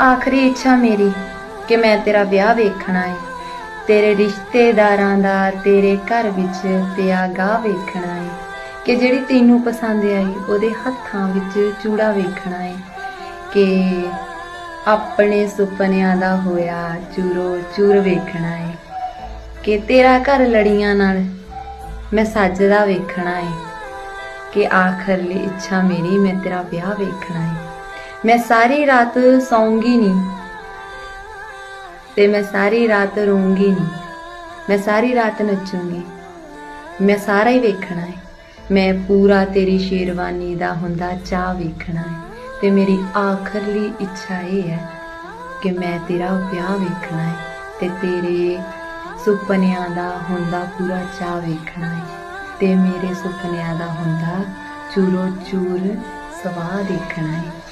ਆਖਰੀ ਇੱਛਾ ਮੇਰੀ ਕਿ ਮੈਂ ਤੇਰਾ ਵਿਆਹ ਵੇਖਣਾ ਏ ਤੇਰੇ ਰਿਸ਼ਤੇਦਾਰਾਂ ਦਾ, ਤੇਰੇ ਘਰ ਵਿੱਚ ਪਿਆ ਗਾਹ ਵੇਖਣਾ ਏ ਕਿ ਜਿਹੜੀ ਤੈਨੂੰ ਪਸੰਦ ਆਈ, ਉਹਦੇ ਹੱਥਾਂ ਵਿੱਚ ਚੂੜਾ ਵੇਖਣਾ ਏ ਕਿ ਆਪਣੇ ਸੁਪਨਿਆਂ ਦਾ ਹੋਇਆ ਚੂਰੋ ਚੂਰ ਵੇਖਣਾ ਏ ਕਿ ਤੇਰਾ ਘਰ ਲੜੀਆਂ ਨਾਲ ਮੈਂ ਸੱਜਦਾ ਵੇਖਣਾ ਏ ਕਿ ਆਖਰਲੀ ਇੱਛਾ ਮੇਰੀ ਮੈਂ ਤੇਰਾ ਵਿਆਹ ਵੇਖਣਾ ਏ ਮੈਂ ਸਾਰੀ ਰਾਤ ਸੌਂਗੀ ਨਹੀਂ ਤੇ ਮੈਂ ਸਾਰੀ ਰਾਤ ਰੋਂਗੀ ਨਹੀਂ। ਮੈਂ ਸਾਰੀ ਰਾਤ ਨੱਚੂੰਗੀ। ਮੈਂ ਸਾਰਾ ਹੀ ਵੇਖਣਾ ਹੈ। ਮੈਂ ਪੂਰਾ ਤੇਰੀ ਸ਼ੇਰਵਾਨੀ ਦਾ ਹੁੰਦਾ ਚਾਹ ਵੇਖਣਾ ਹੈ। ਤੇ ਮੇਰੀ ਆਖਰਲੀ ਇੱਛਾ ਇਹ ਹੈ ਕਿ ਮੈਂ ਤੇਰਾ ਵਿਆਹ ਵੇਖਣਾ ਹੈ ਤੇ ਤੇਰੇ ਸੁਪਨਿਆਂ ਦਾ ਹੁੰਦਾ ਪੂਰਾ ਚਾਹ ਵੇਖਣਾ ਹੈ। ਤੇ ਮੇਰੇ ਸੁਪਨਿਆਂ ਦਾ ਹੁੰਦਾ ਚੂਰੋ ਚੂਰ ਸਵਾਹ ਦੇਖਣਾ ਹੈ।